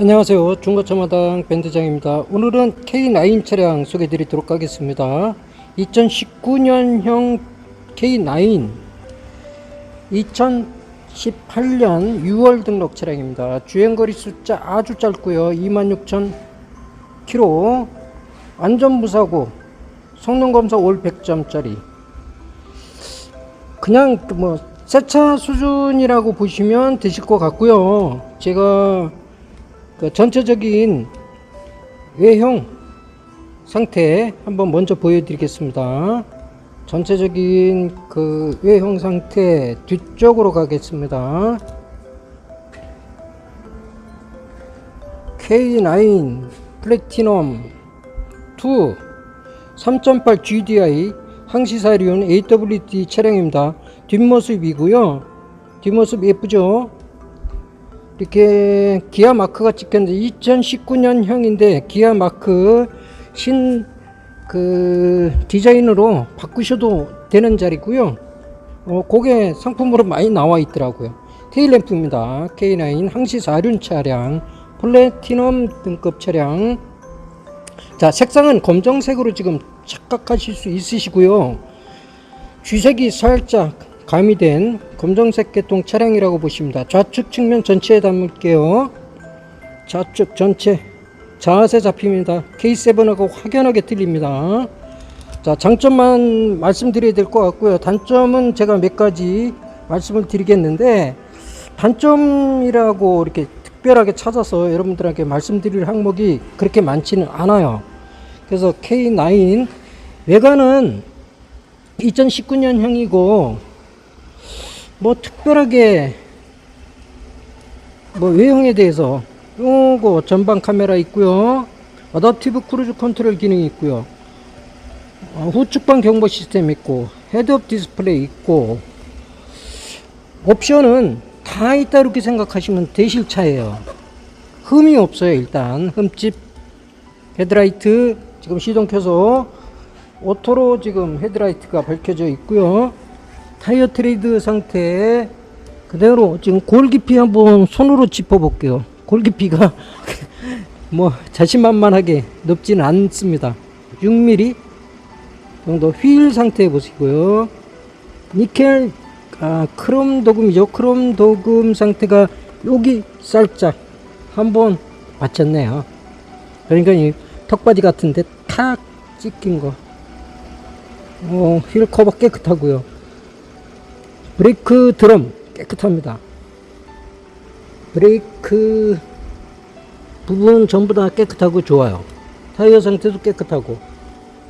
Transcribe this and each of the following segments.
안녕하세요. 중고차마당 밴드장입니다. 오늘은 K9 차량 소개해 드리도록 하겠습니다. 2019년형 K9 2018년 6월 등록 차량입니다. 주행거리 숫자 아주 짧고요. 26,000km 완전 무사고 성능검사 올 100점짜리 그냥 그뭐 새 차 수준이라고 보시면 되실 것 같고요. 제가 그 전체적인 외형 상태 한번 먼저 보여드리겠습니다. 전체적인 그 외형 상태 뒤쪽으로 가겠습니다. K9 플래티넘 2 3.8 GDI 항시사륜 AWD 차량입니다. 뒷모습이고요. 뒷모습 예쁘죠? 이렇게 기아 마크가 찍혔는데 2019년형인데 기아 마크 신 그 디자인으로 바꾸셔도 되는 자리고요. 어, 그게 상품으로 많이 나와 있더라고요. 테일램프입니다. K9 항시 4륜 차량 플래티넘 등급 차량 자 색상은 검정색으로 지금 착각하실 수 있으시고요. 쥐색이 살짝 가미된 검정색 계통 차량이라고 보십니다. 좌측 측면 전체에 담을게요. 좌측 전체 자세 잡힙니다. K7하고 확연하게 틀립니다. 자 장점만 말씀드려야 될 것 같고요. 단점은 제가 몇 가지 말씀을 드리겠는데 단점이라고 이렇게 특별하게 찾아서 여러분들에게 말씀드릴 항목이 그렇게 많지는 않아요. 그래서 K9 외관은 2019년형이고 뭐 특별하게 뭐 외형에 대해서 요거 전방 카메라 있고요. 어댑티브 크루즈 컨트롤 기능이 있고요. 어, 후측방 경보 시스템 있고 헤드업 디스플레이 있고 옵션은 다 있다 이렇게 생각하시면 되실 차예요. 흠이 없어요 일단. 흠집 헤드라이트 지금 시동 켜서 오토로 지금 헤드라이트가 밝혀져 있고요 타이어 트레이드 상태 그대로 지금 골 깊이 한번 손으로 짚어 볼게요. 골 깊이가 뭐 자신만만하게 높지는 않습니다. 6mm 정도 휠 상태 보시고요. 니켈 아, 크롬 도금이죠. 크롬 도금 상태가 여기 살짝 한번 맞췄네요. 그러니까 이 턱받이 같은데 탁 찍힌 거. 어, 휠 커버 깨끗하고요. 브레이크 드럼 깨끗합니다. 브레이크 부분 전부 다 깨끗하고 좋아요. 타이어 상태도 깨끗하고.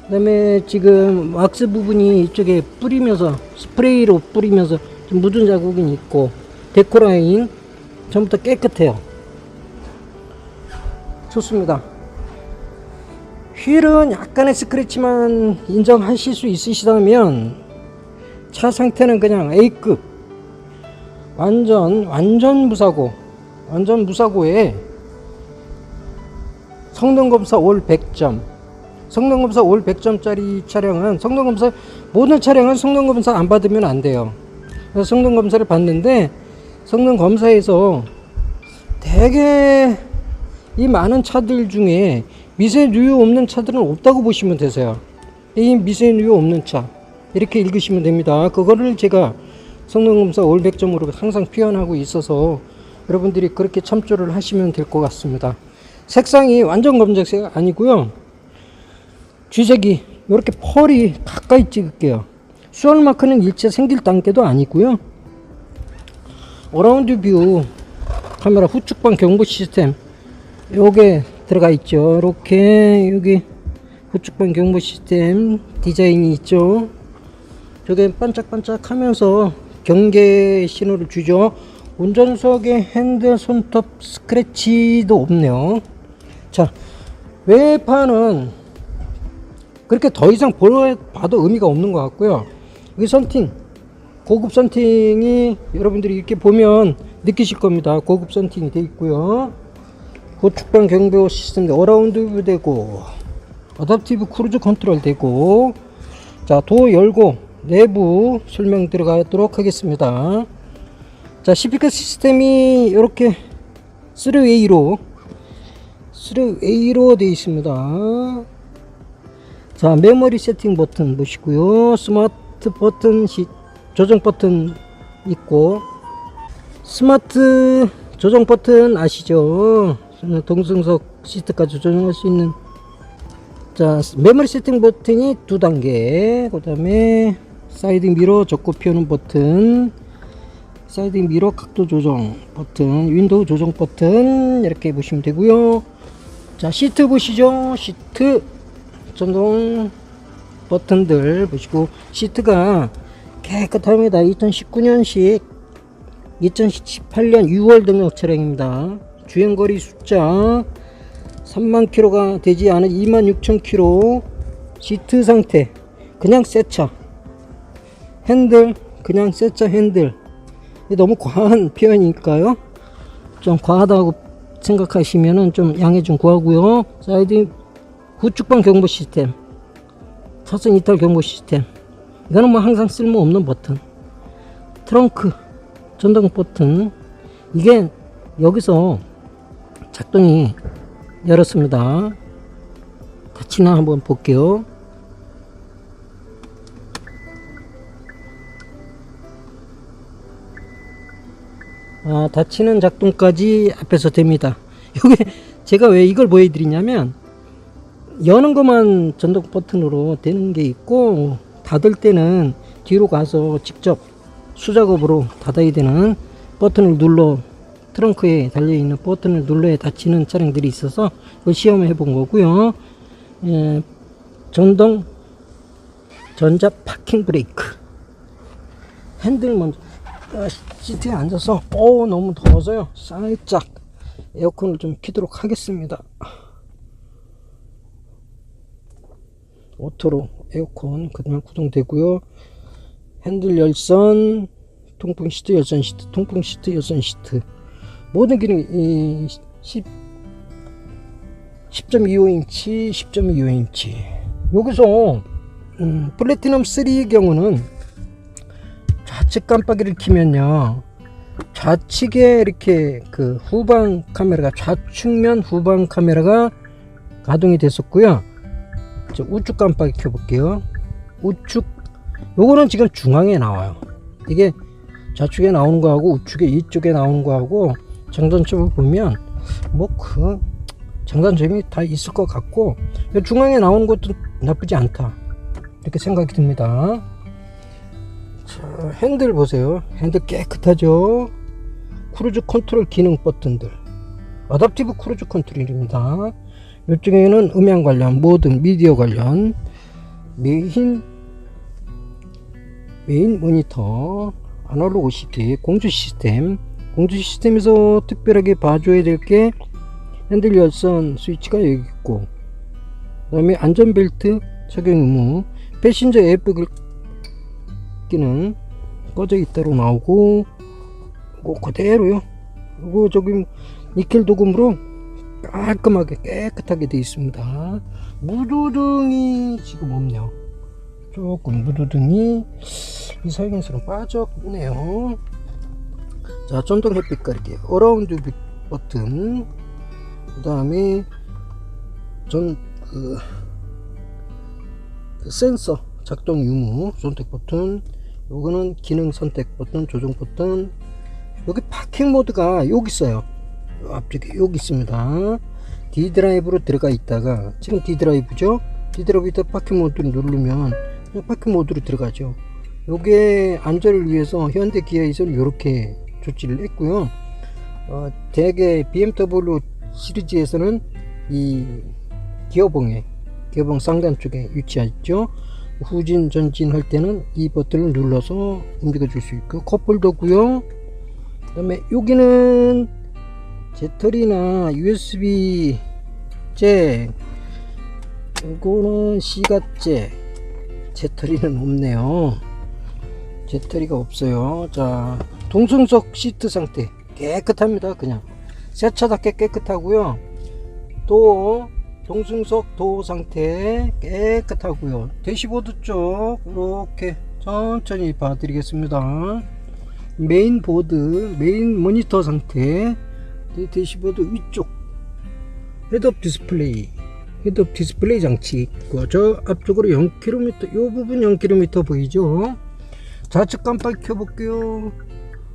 그 다음에 지금 왁스 부분이 이쪽에 뿌리면서 스프레이로 뿌리면서 좀 묻은 자국이 있고 데코 라인 전부 다 깨끗해요. 좋습니다. 휠은 약간의 스크래치만 인정하실 수 있으시다면 차 상태는 그냥 A급. 완전 완전 무사고 완전 무사고에 성능검사 올 100점. 성능검사 올 100점짜리 차량은 성능검사 모든 차량은 성능검사 안 받으면 안 돼요. 그래서 성능검사를 받는데 성능검사에서 되게 이 많은 차들 중에 미세 누유 없는 차들은 없다고 보시면 되세요. 이 미세 누유 없는 차 이렇게 읽으시면 됩니다. 그거를 제가 성능검사 올 100점으로 항상 표현하고 있어서 여러분들이 그렇게 참조를 하시면 될 것 같습니다. 색상이 완전 검정색 아니고요. 쥐색이 이렇게 펄이 가까이 찍을게요. 수월 마크는 일체 생길 단계도 아니고요. 어라운드 뷰 카메라 후측방 경보 시스템 요게 들어가 있죠. 이렇게 여기 후측방 경보 시스템 디자인이 있죠. 저게 반짝반짝 하면서 경계 신호를 주죠. 운전석에 핸들 손톱 스크래치도 없네요. 자, 외판은 그렇게 더 이상 봐도 의미가 없는 것 같고요. 이 선팅, 고급 선팅이 여러분들이 이렇게 보면 느끼실 겁니다. 고급 선팅이 되어 있고요. 고축방 경보 시스템 어라운드 뷰 되고, 어답티브 크루즈 컨트롤 되고, 자, 도 열고, 내부 설명 들어가도록 하겠습니다. 자, 시피커 시스템이 이렇게 3웨이로 3A로 되어 있습니다. 자, 메모리 세팅 버튼 보시고요. 스마트 버튼 시, 조정 버튼 있고 스마트 조정 버튼 아시죠? 동승석 시트까지 조정할 수 있는 자 메모리 세팅 버튼이 두 단계 그 다음에 사이드 미러 적고 펴는 버튼. 사이드 미러 각도 조정 버튼. 윈도우 조정 버튼. 이렇게 보시면 되고요. 자 시트 보시죠. 시트. 전동 버튼들 보시고. 시트가 깨끗합니다. 2019년식 2018년 6월 등록 차량입니다. 주행거리 숫자 3만 킬로가 되지 않은 2만 6천 킬로. 시트 상태. 그냥 새차 핸들 그냥 새차 핸들. 너무 과한 표현이니까요? 좀 과하다고 생각하시면은 좀 양해 좀 구하고요. 사이드 후축방 경보 시스템 차선 이탈 경보 시스템. 이거는 뭐 항상 쓸모없는 버튼. 트렁크 전동 버튼. 이게 여기서 작동이 열었습니다. 닫히나 한번 볼게요 아, 닫히는 작동까지 앞에서 됩니다. 이게 제가 왜 이걸 보여드리냐면 여는 것만 전동 버튼으로 되는 게 있고 닫을 때는 뒤로 가서 직접 수작업으로 닫아야 되는 버튼을 눌러 트렁크에 달려있는 버튼을 눌러야 닫히는 차량들이 있어서 그 시험해 본 거고요. 예, 전동 전자 파킹 브레이크. 핸들 먼저 아, 시트에 앉아서 오 너무 더워서요. 살짝 에어컨을 좀 키도록 하겠습니다. 오토로 에어컨 그냥 구동되고요. 핸들 열선 통풍 시트 열선 시트 통풍 시트 열선 시트. 모든 기능이 10 10.25인치 10.25인치. 여기서 음, 플래티넘 3의 경우는 좌측 깜빡이를 키면요 좌측에 이렇게 그 후방 카메라가 좌측면 후방 카메라가 가동이 됐었고요. 저 우측 깜빡이 켜 볼게요. 우측 요거는 지금 중앙에 나와요. 이게 좌측에 나오는 거하고 우측에 이쪽에 나오는 거하고 장단점을 보면 뭐 그 장단점이 다 있을 것 같고 중앙에 나오는 것도 나쁘지 않다. 이렇게 생각이 듭니다 자, 핸들 보세요. 핸들 깨끗하죠? 크루즈 컨트롤 기능 버튼들. 어답티브 크루즈 컨트롤입니다. 이쪽에는 음향 관련 모든 미디어 관련 메인 메인 모니터 아날로그 시트 공조 시스템. 공조 시스템에서 특별하게 봐줘야 될 게 핸들 열선 스위치가 여기 있고 그 다음에 안전벨트 착용 의무 패신저 앱 기능 꺼져 있다로 나오고 이거 그대로요. 이거 저기 니켈 도금으로 깔끔하게 깨끗하게 되어 있습니다. 무드등이 지금 없네요. 조금 무드등이 이 살균수로 빠졌네요. 자 전동 햇빛 가리개 어라운드 버튼 그 다음에 전그 그 센서 작동 유무 선택 버튼 요거는 기능 선택 버튼 조정 버튼. 여기 파킹 모드가 여기 있어요. 앞쪽에 여기 있습니다. D 드라이브로 들어가 있다가 지금 D 드라이브죠? D 드라이브에다 파킹 모드를 누르면 파킹 모드로 들어가죠. 요게 안전을 위해서 현대 기아에서는 이렇게 조치를 했고요. 어, 대개 BMW 시리즈에서는 이 기어봉에 기어봉 상단 쪽에 위치하죠 후진 전진 할 때는 이 버튼을 눌러서 움직여 줄 수 있고 컵홀더고요. 그 다음에 여기는 배터리나 USB 잭 이거는 C가잭. 배터리는 없네요. 배터리가 없어요. 자 동승석 시트 상태. 깨끗합니다 그냥. 새차답게 깨끗하고요. 또 동승석 도어 상태 깨끗하고요. 대시보드 쪽 이렇게 천천히 봐드리겠습니다. 메인 보드 메인 모니터 상태. 대시보드 위쪽. 헤드업 디스플레이 헤드업 디스플레이 장치 있고 저 앞쪽으로 0km 요 부분 0km 보이죠? 좌측 깜빡 켜볼게요.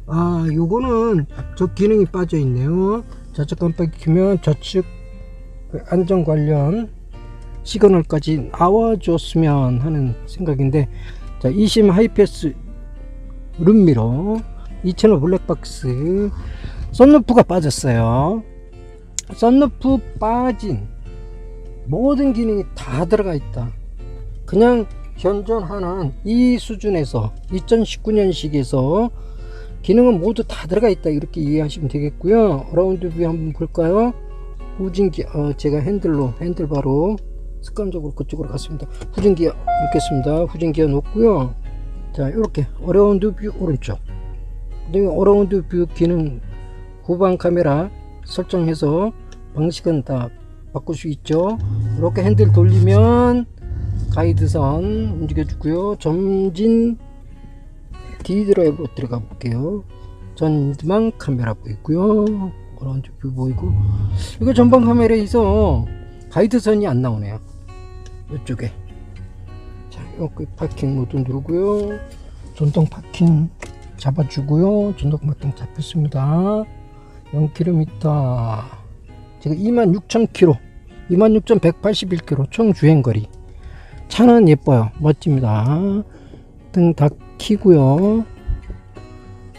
아 요거는 저 기능이 빠져 있네요. 좌측 깜빡 켜면 좌측 그 안전 관련 시그널까지 나와줬으면 하는 생각인데 자 2심 하이패스 룸미러 2채널 블랙박스 썬루프가 빠졌어요. 썬루프 빠진 모든 기능이 다 들어가 있다. 그냥 현존하는 이 수준에서 2019년식에서 기능은 모두 다 들어가 있다. 이렇게 이해하시면 되겠고요. 어라운드 뷰 한번 볼까요 후진기 어, 제가 핸들로 핸들바로 습관적으로 그쪽으로 갔습니다. 후진기어 놓겠습니다. 후진기어 놓고요. 자 이렇게 어라운드 뷰 오른쪽. 그다음에 어라운드 뷰 기능 후방 카메라 설정해서 방식은 다 바꿀 수 있죠. 이렇게 핸들 돌리면 가이드선 움직여 주고요. 점진 D 드라이브 들어가 볼게요. 전방 카메라 보이고요 어라운드 뷰 보이고 이거 전방 카메라에서 가이드선이 안 나오네요. 이쪽에. 자 여기 파킹 모드 누르고요. 전동 파킹 잡아주고요. 전동 파킹 잡혔습니다. 0km 지금 26,000km 26,181km 총 주행거리. 차는 예뻐요. 멋집니다. 등 다 키고요.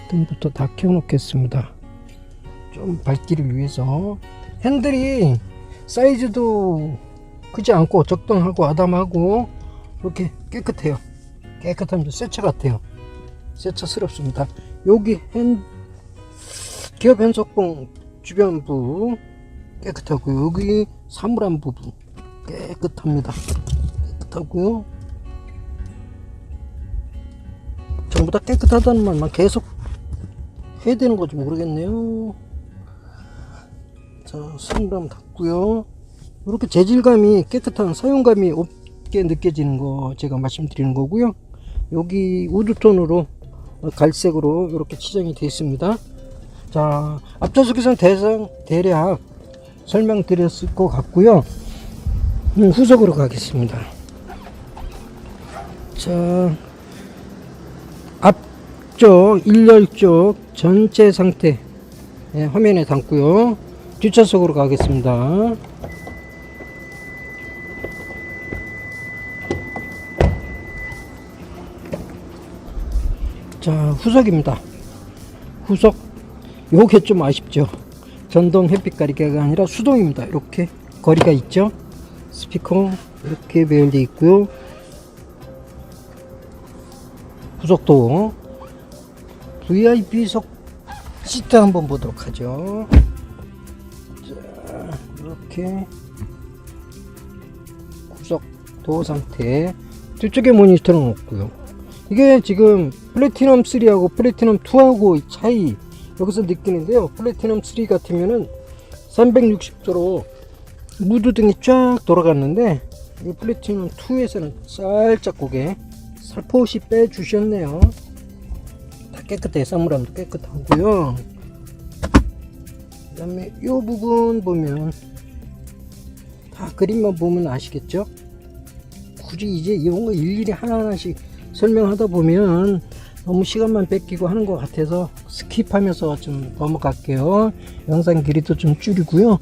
등부터 다 켜놓겠습니다 좀 밝기를 위해서 핸들이 사이즈도 크지 않고 적당하고 아담하고 이렇게 깨끗해요. 깨끗합니다 새차 같아요. 새차스럽습니다. 여기 핸 기어 변속봉 주변부 깨끗하고 여기 사물함 부분 깨끗합니다. 깨끗하고요 전부 다 깨끗하다는 말만 계속 해야 되는 건지 모르겠네요 자 사물함 닫고요. 이렇게 재질감이 깨끗한 사용감이 없게 느껴지는 거 제가 말씀드리는 거고요. 여기 우드톤으로 갈색으로 이렇게 치장이 되어 있습니다. 자 앞좌석에서는 대상 대략 설명드렸을 것 같고요. 음, 후속으로 가겠습니다. 자 앞쪽 1열 쪽 전체 상태 예, 화면에 담고요 뒷좌석으로 가겠습니다. 자 후석입니다. 후석. 요게 좀 아쉽죠. 전동 햇빛 가리개가 아니라 수동입니다. 이렇게 거리가 있죠? 스피커 이렇게 배열되어 있고요. 후석도. VIP석 시트 한번 보도록 하죠. 자 이렇게 구석 도어 상태 뒤쪽에 모니터는 없고요. 이게 지금 플래티넘 3하고 플래티넘 2하고 차이 여기서 느끼는데요. 플래티넘 3 같으면은 360도로 무드 등이 쫙 돌아갔는데 이 플래티넘 2에서는 살짝 고개 살포시 빼 주셨네요. 다 깨끗해 사물함도 깨끗하고요. 그 다음에 이 부분 보면 다 그림만 보면 아시겠죠? 굳이 이제 이런 거 일일이 하나하나씩 설명하다 보면 너무 시간만 뺏기고 하는 것 같아서 스킵하면서 좀 넘어갈게요. 영상 길이도 좀 줄이고요.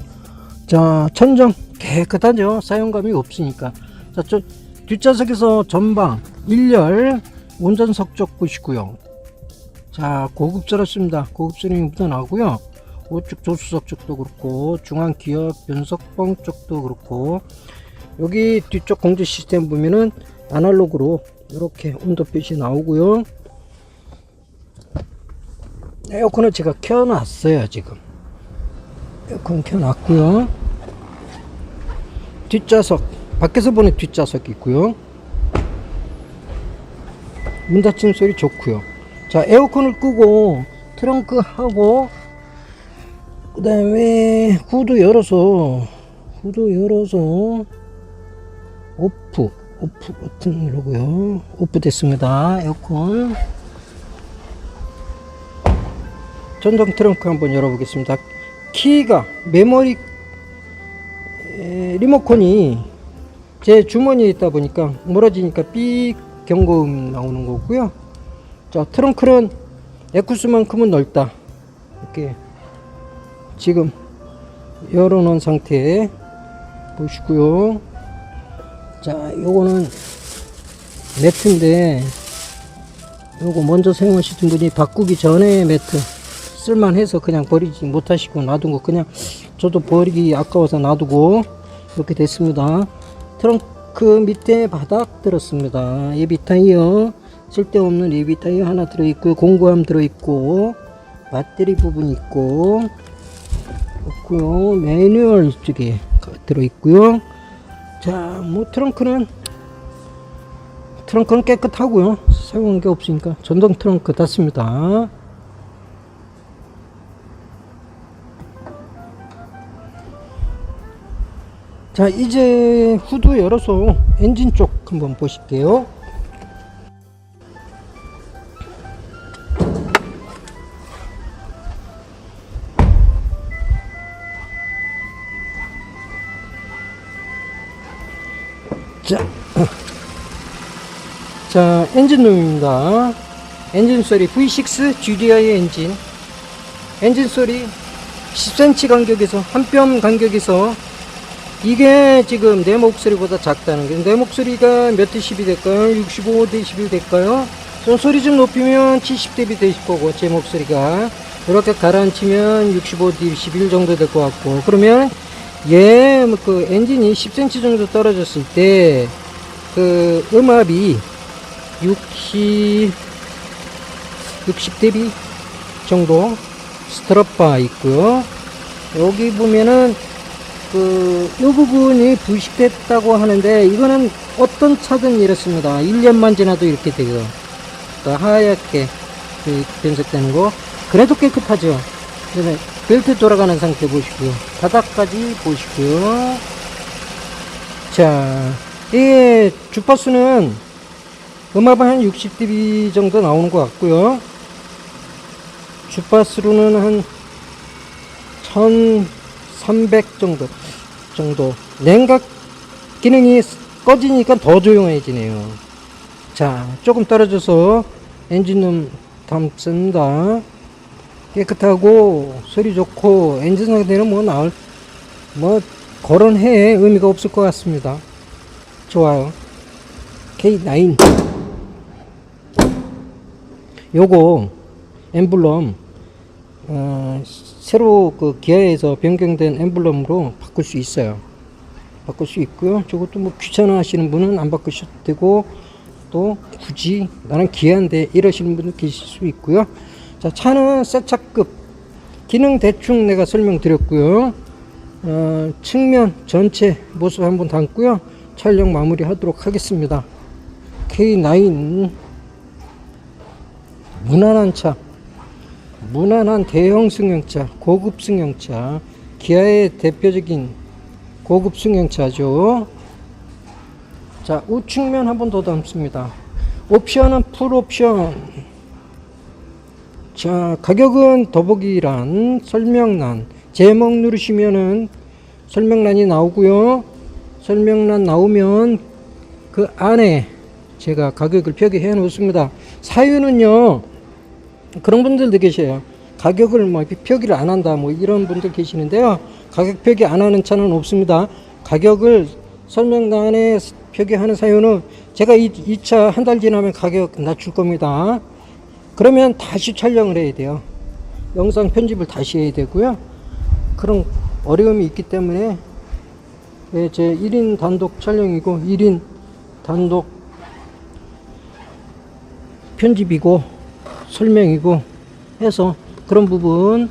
자 천정. 깨끗하죠? 사용감이 없으니까. 자 저, 뒷좌석에서 전방 1열 운전석 쪽 보시고요. 자 고급스럽습니다. 고급스러움이 묻어나고요 우측 조수석 쪽도 그렇고 중앙 기어 변속봉 쪽도 그렇고 여기 뒤쪽 공조 시스템 보면은 아날로그로 이렇게 온도 표시 나오고요. 에어컨을 제가 켜놨어요 지금. 에어컨 켜놨고요. 뒷좌석 밖에서 보는 뒷좌석이 있고요. 문 닫히는 소리 좋고요. 자 에어컨을 끄고 트렁크 하고 그 다음에 후드 열어서 후드 열어서 오프 오프 버튼 누르고요 오프 됐습니다 에어컨 전동 트렁크 한번 열어보겠습니다 키가 메모리 에, 리모컨이 제 주머니에 있다 보니까 멀어지니까 삐 경고음 나오는 거고요. 자 트렁크는 에쿠스만큼은 넓다. 이렇게 지금 열어놓은 상태 보시고요. 자 요거는 매트인데 요거 먼저 사용하시던 분이 바꾸기 전에 매트 쓸만해서 그냥 버리지 못하시고 놔둔 거 그냥 저도 버리기 아까워서 놔두고 이렇게 됐습니다 트렁크 밑에 바닥 들었습니다 예비 타이어 쓸데없는 예비 타이어 하나 들어있고 공구함 들어있고 배터리 부분 있고 없고요. 매뉴얼 이쪽에 들어있고요. 자 뭐 트렁크는 트렁크는 깨끗하고요. 사용한 게 없으니까 전동 트렁크 닫습니다. 자 이제 후드 열어서 엔진 쪽 한번 보실게요 자, 자 엔진룸입니다. 엔진 소리 V6 GDI 엔진. 엔진 소리 10cm 간격에서 한 뼘 간격에서 이게 지금 내 목소리보다 작다는 게 내 목소리가 몇 데시비 될까요? 65 데시비 될까요? 좀 소리 좀 높이면 70 데비 될 거고 제 목소리가. 이렇게 가라앉히면 65 데시빌 정도 될 것 같고. 그러면 얘 그 엔진이 10cm 정도 떨어졌을 때 그 음압이 60 60 데비 정도 스트럽바 있고요. 여기 보면은 그, 이 부분이 부식됐다고 하는데, 이거는 어떤 차든 이렇습니다. 1년만 지나도 이렇게 돼요. 그러니까 하얗게 그 변색되는 거. 그래도 깨끗하죠. 그다음에 벨트 돌아가는 상태 보시고요. 바닥까지 보시고요. 자, 이 주파수는 음압은 한 60dB 정도 나오는 것 같고요. 주파수로는 한 1300 정도 정도 냉각 기능이 꺼지니까 더 조용해지네요 자 조금 떨어져서 엔진룸 담습니다 깨끗하고 소리 좋고 엔진 상태는 뭐 나올 뭐 거론해 의미가 없을 것 같습니다 좋아요 K9 요거 엠블럼 어, 새로 그 기아에서 변경된 엠블럼으로 바꿀 수 있어요. 바꿀 수 있고요. 저것도 뭐 귀찮아 하시는 분은 안 바꾸셔도 되고 또 굳이 나는 기아인데 이러시는 분도 계실 수 있고요. 자, 차는 새 차급 기능 대충 내가 설명드렸고요. 어, 측면 전체 모습 한번 담고요. 촬영 마무리 하도록 하겠습니다. K9 무난한 차 무난한 대형 승용차, 고급 승용차, 기아의 대표적인 고급 승용차죠. 자, 우측면 한번 더 담습니다. 옵션은 풀 옵션. 자, 가격은 더보기란 설명란. 제목 누르시면은 설명란이 나오고요. 설명란 나오면 그 안에 제가 가격을 표기해 놓습니다. 사유는요. 그런 분들도 계셔요. 가격을 뭐 표기를 안 한다 뭐 이런 분들 계시는데요. 가격 표기 안 하는 차는 없습니다. 가격을 설명란에 표기하는 사유는 제가 이 차 한 달 지나면 가격 낮출 겁니다. 그러면 다시 촬영을 해야 돼요. 영상 편집을 다시 해야 되고요. 그런 어려움이 있기 때문에 예, 제 1인 단독 촬영이고 1인 단독 편집이고 설명이고 해서 그런 부분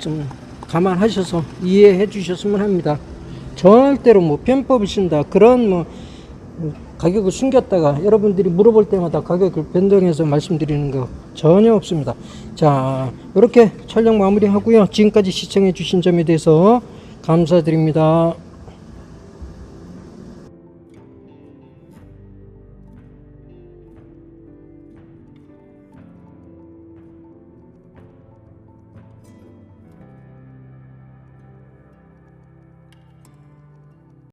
좀 감안하셔서 이해해 주셨으면 합니다. 절대로 뭐 편법을 쓴다 그런 뭐 가격을 숨겼다가 여러분들이 물어볼 때마다 가격을 변동해서 말씀드리는 거 전혀 없습니다. 자 이렇게 촬영 마무리하고요. 지금까지 시청해 주신 점에 대해서 감사드립니다.